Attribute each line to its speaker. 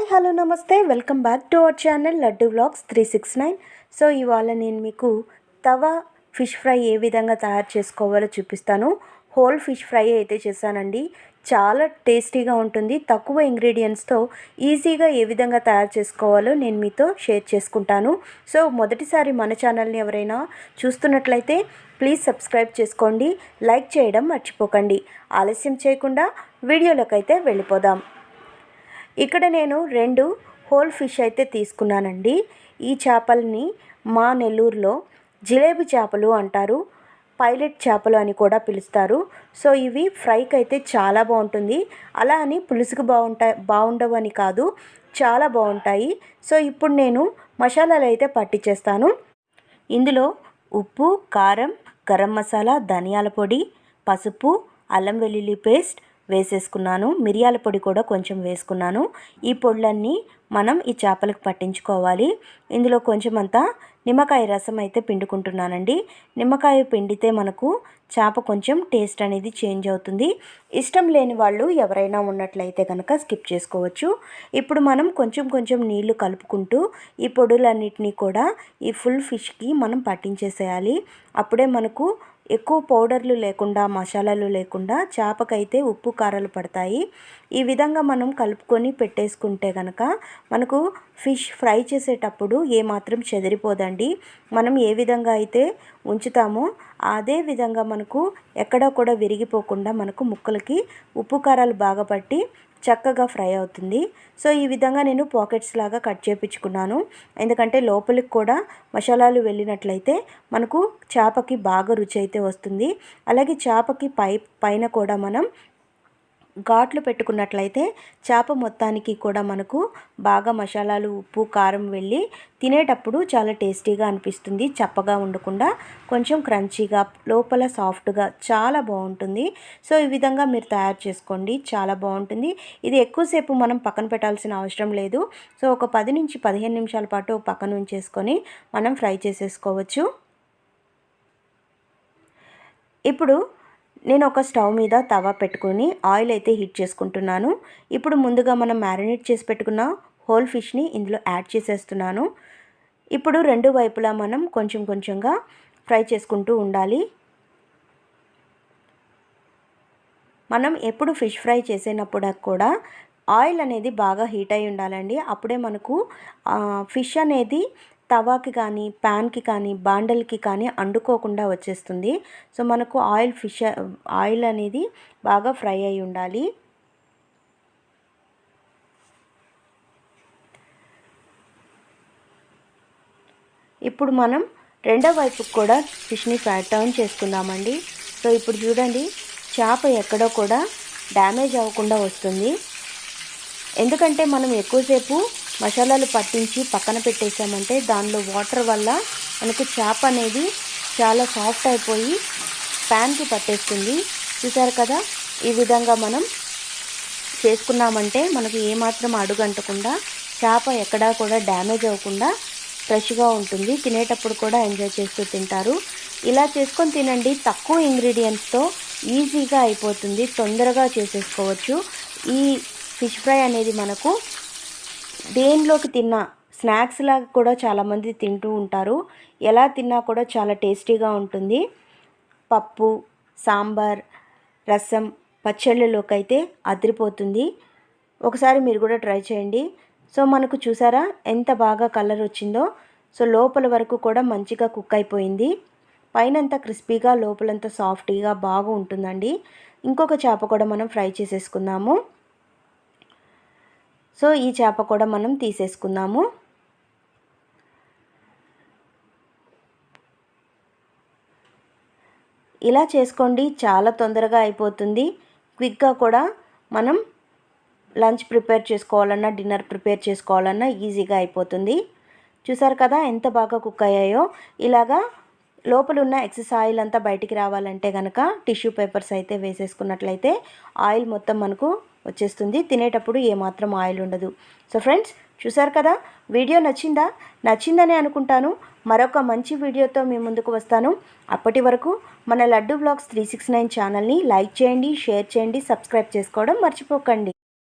Speaker 1: Hi hello namaste. Welcome back to our channel Laddu vlogs three six nine. So ఇవాళ నేను మీకు తవా fish fry ఏ విధంగా తయారు చేసుకోవాలో చూపిస్తాను. హోల్ ఫిష్ ఫ్రై అయితే చేశానండి. చాలా టేస్టీగా ఉంటుంది. తక్కువ ఇంగ్రీడియంట్స్తో ఈజీగా ఏ విధంగా తయారు చేసుకోవాలో నేను మీతో షేర్ చేసుకుంటాను. సో మొదటిసారి మన ఛానల్ని ఎవరైనా చూస్తున్నట్లయితే ప్లీజ్ సబ్స్క్రైబ్ చేసుకోండి. లైక్ చేయడం మర్చిపోకండి. ఆలస్యం చేయకుండా వీడియోలోకి అయితే వెళ్ళిపోదాం. ఇక్కడ నేను రెండు హోల్ ఫిష్ అయితే తీసుకున్నానండి. ఈ చేపల్ని మా నెల్లూరులో జిలేబీ చేపలు అంటారు పైలట్ చేపలు అని కూడా పిలుస్తారు. సో ఇవి ఫ్రైకి అయితే చాలా బాగుంటుంది. అలా అని పులుసుకు బాగుంటాయి బాగుండవు అని కాదు చాలా బాగుంటాయి. సో ఇప్పుడు నేను మసాలాలు అయితే పట్టించేస్తాను. ఇందులో ఉప్పు కారం గరం మసాలా ధనియాల పొడి పసుపు అల్లం వెల్లుల్లి పేస్ట్ వేసేసుకున్నాను. మిరియాల పొడి కూడా కొంచెం వేసుకున్నాను. ఈ పొడులన్నీ మనం ఈ చేపలకు పట్టించుకోవాలి. ఇందులో కొంచెం అంతా నిమ్మకాయ రసం అయితే పిండుకుంటున్నానండి. నిమ్మకాయ పిండితే మనకు చేప కొంచెం టేస్ట్ అనేది చేంజ్ అవుతుంది. ఇష్టం లేని వాళ్ళు ఎవరైనా ఉన్నట్లయితే కనుక స్కిప్ చేసుకోవచ్చు. ఇప్పుడు మనం కొంచెం కొంచెం నీళ్ళు కలుపుకుంటూ ఈ పొడులన్నిటినీ కూడా ఈ ఫుల్ ఫిష్కి మనం పట్టించేసేయాలి. అప్పుడే మనకు ఎక్కువ పౌడర్లు లేకుండా మసాలాలు లేకుండా చేపకైతే ఉప్పు కారాలు పడతాయి. ఈ విధంగా మనం కలుపుకొని పెట్టేసుకుంటే కనుక మనకు ఫిష్ ఫ్రై చేసేటప్పుడు ఏమాత్రం చెదిరిపోదండి. మనం ఏ విధంగా అయితే ఉంచుతామో అదే విధంగా మనకు ఎక్కడా కూడా విరిగిపోకుండా మనకు ముక్కలకి ఉప్పు కారాలు బాగా పట్టి చక్కగా ఫ్రై అవుతుంది. సో ఈ విధంగా నేను పాకెట్స్ లాగా కట్ చేపించుకున్నాను. ఎందుకంటే లోపలికి కూడా మసాలాలు వెళ్ళినట్లయితే మనకు చేపకి బాగా రుచి అయితే వస్తుంది. అలాగే చేపకి పై పైన కూడా మనం ఘాట్లు పెట్టుకున్నట్లయితే చేప మొత్తానికి కూడా మనకు బాగా మసాలాలు ఉప్పు కారం వెళ్ళి తినేటప్పుడు చాలా టేస్టీగా అనిపిస్తుంది. చప్పగా ఉండకుండా కొంచెం క్రంచీగా లోపల సాఫ్ట్గా చాలా బాగుంటుంది. సో ఈ విధంగా మీరు తయారు చేసుకోండి. చాలా బాగుంటుంది. ఇది ఎక్కువసేపు మనం పక్కన పెట్టాల్సిన అవసరం లేదు. సో ఒక పది నుంచి పదిహేను నిమిషాల పాటు పక్కన ఉంచేసుకొని మనం ఫ్రై చేసేసుకోవచ్చు. ఇప్పుడు నేను ఒక స్టవ్ మీద తవా పెట్టుకుని ఆయిల్ అయితే హీట్ చేసుకుంటున్నాను. ఇప్పుడు ముందుగా మనం మ్యారినేట్ చేసి పెట్టుకున్న హోల్ ఫిష్ని ఇందులో యాడ్ చేసేస్తున్నాను. ఇప్పుడు రెండు వైపులా మనం కొంచెం కొంచెంగా ఫ్రై చేసుకుంటూ ఉండాలి. మనం ఎప్పుడు ఫిష్ ఫ్రై చేసేటప్పుడు కూడా ఆయిల్ అనేది బాగా హీట్ అయి ఉండాలండి. అప్పుడే మనకు ఫిష్ అనేది తవాకి కానీ ప్యాన్కి కానీ బాండల్కి కానీ అండుకోకుండా వచ్చేస్తుంది. సో మనకు ఆయిల్ ఫిష్ ఆయిల్ అనేది బాగా ఫ్రై అయి ఉండాలి. ఇప్పుడు మనం రెండో వైపుకు కూడా ఫిష్ని ఫ్రై టర్న్ చేసుకుందామండి. సో ఇప్పుడు చూడండి చేప ఎక్కడో కూడా డ్యామేజ్ అవ్వకుండా వస్తుంది. ఎందుకంటే మనం ఎక్కువసేపు మసాలాలు పట్టించి పక్కన పెట్టేసామంటే దానిలో వాటర్ వల్ల మనకు చేప అనేది చాలా సాఫ్ట్ అయిపోయి ప్యాన్కి పట్టేస్తుంది. చూసారు కదా? ఈ విధంగా మనం చేసుకున్నామంటే మనకు ఏమాత్రం అడుగంటకుండా చేప ఎక్కడా కూడా డ్యామేజ్ అవ్వకుండా ఫ్రెష్గా ఉంటుంది. తినేటప్పుడు కూడా ఎంజాయ్ చేస్తూ తింటారు. ఇలా చేసుకొని తినండి. తక్కువ ఇంగ్రీడియంట్స్తో ఈజీగా అయిపోతుంది. తొందరగా చేసేసుకోవచ్చు. ఈ ఫిష్ ఫ్రై అనేది మనకు దేనిలోకి తిన్నా స్నాక్స్ లాగా కూడా చాలామంది తింటూ ఉంటారు. ఎలా తిన్నా కూడా చాలా టేస్టీగా ఉంటుంది. పప్పు సాంబార్ రసం పచ్చళ్ళలోకి అయితే అదిరిపోతుంది. ఒకసారి మీరు కూడా ట్రై చేయండి. సో మనకు చూసారా ఎంత బాగా కలర్ వచ్చిందో. సో లోపల వరకు కూడా మంచిగా కుక్ అయిపోయింది. పైనంతా క్రిస్పీగా లోపలంతా సాఫ్టీగా బాగా ఉంటుందండి ఇంకొక చేప కూడా మనం ఫ్రై చేసేసుకుందాము. సో ఈ చేప కూడా మనం తీసేసుకుందాము. ఇలా చేసుకోండి చాలా తొందరగా అయిపోతుంది. క్విక్గా కూడా మనం లంచ్ ప్రిపేర్ చేసుకోవాలన్నా డిన్నర్ ప్రిపేర్ చేసుకోవాలన్నా ఈజీగా అయిపోతుంది. చూసారు కదా ఎంత బాగా కుక్ అయ్యాయో? ఇలాగా లోపల ఉన్న ఎక్సెస్ ఆయిల్ అంతా బయటికి రావాలంటే కనుక టిష్యూ పేపర్స్ అయితే వేసేసుకున్నట్లయితే ఆయిల్ మొత్తం మనకు వచ్చేస్తుంది. తినేటప్పుడు ఏమాత్రం ఆయిల్ ఉండదు. సో ఫ్రెండ్స్ చూసారు కదా? వీడియో నచ్చిందా? నచ్చిందని అనుకుంటాను. మరొక మంచి వీడియోతో మీ ముందుకు వస్తాను. అప్పటి వరకు మన Laddu blogs three six nine ఛానల్ని లైక్ చేయండి షేర్ చేయండి సబ్స్క్రైబ్ చేసుకోవడం మర్చిపోకండి.